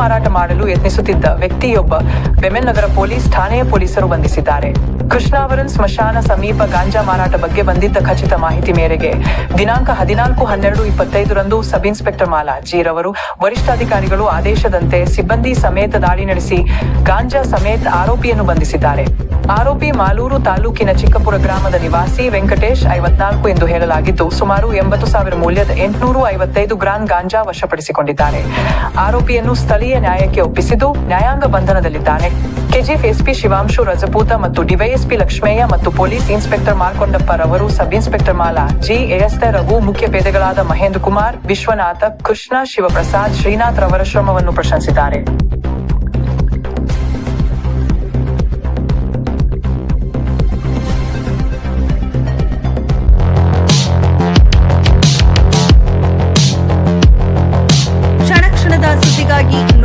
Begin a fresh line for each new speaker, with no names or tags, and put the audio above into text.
ಮಾರಾಟ ಮಾಡಲು ಯತ್ನಿಸುತ್ತಿದ್ದ ವ್ಯಕ್ತಿಯೊಬ್ಬ ಬೆಮೆನ್ ನಗರ ಪೊಲೀಸ್ ಠಾಣೆಯ ಪೊಲೀಸರು ಬಂಧಿಸಿದ್ದಾರೆ. ಕೃಷ್ಣಾವರನ್ ಸ್ಮಶಾನ ಸಮೀಪ ಗಾಂಜಾ ಮಾರಾಟ ಬಗ್ಗೆ ಬಂದಿದ್ದ ಖಚಿತ ಮಾಹಿತಿ ಮೇರೆಗೆ ದಿನಾಂಕ ಹದಿನಾಲ್ಕು ಹನ್ನೆರಡು ಇಪ್ಪತ್ತೈದರಂದು ಸಬ್ ಇನ್ಸ್ಪೆಕ್ಟರ್ ಮಾಲಾ ಜೀರವರು ವರಿಷ್ಠಾಧಿಕಾರಿಗಳು ಆದೇಶದಂತೆ ಸಿಬ್ಬಂದಿ ಸಮೇತ ದಾಳಿ ನಡೆಸಿ ಗಾಂಜಾ ಸಮೇತ ಆರೋಪಿಯನ್ನು ಬಂಧಿಸಿದ್ದಾರೆ. ಆರೋಪಿ ಮಾಲೂರು ತಾಲೂಕಿನ ಚಿಕ್ಕಪುರ ಗ್ರಾಮದ ನಿವಾಸಿ ವೆಂಕಟೇಶ್ ಐವತ್ನಾಲ್ಕು ಎಂದು ಹೇಳಲಾಗಿದ್ದು, ಸುಮಾರು ಎಂಬತ್ತು ಸಾವಿರ ಮೌಲ್ಯದ ಎಂಟುನೂರು ಐವತ್ತೈದು ಗ್ರಾಂ ಗಾಂಜಾ ವಶಪಡಿಸಿಕೊಂಡಿದ್ದಾರೆ ಆರೋಪಿಯನ್ನು ಸ್ಥಳೀಯ ನ್ಯಾಯಕ್ಕೆ ಒಪ್ಪಿಸಿದ್ದು, ನ್ಯಾಯಾಂಗ ಬಂಧನದಲ್ಲಿದ್ದಾನೆ. ಕೆಜಿಎಫ್ ಎಸ್ಪಿ ಶಿವಾಂಶು ರಜಪೂತ ಮತ್ತು ಡಿವೈಎಸ್ಪಿ ಲಕ್ಷ್ಮಯ್ಯ ಮತ್ತು ಪೊಲೀಸ್ ಇನ್ಸ್ಪೆಕ್ಟರ್ ಮಾರ್ಕೊಂಡಪ್ಪ ರವರು ಸಬ್ ಇನ್ಸ್ಪೆಕ್ಟರ್ ಮಾಲಾ, ಜಿ ಎಎಸ್ತೆ ರಘು, ಮುಖ್ಯ ಪೇದೆಗಳಾದ ಮಹೇಂದ್ರ ಕುಮಾರ್, ವಿಶ್ವನಾಥ, ಕೃಷ್ಣ, ಶಿವಪ್ರಸಾದ್, ಶ್ರೀನಾಥ್ ರವರ ಶ್ರಮವನ್ನು ಪ್ರಶಂಸಿದ್ದಾರೆ. thuggy, eating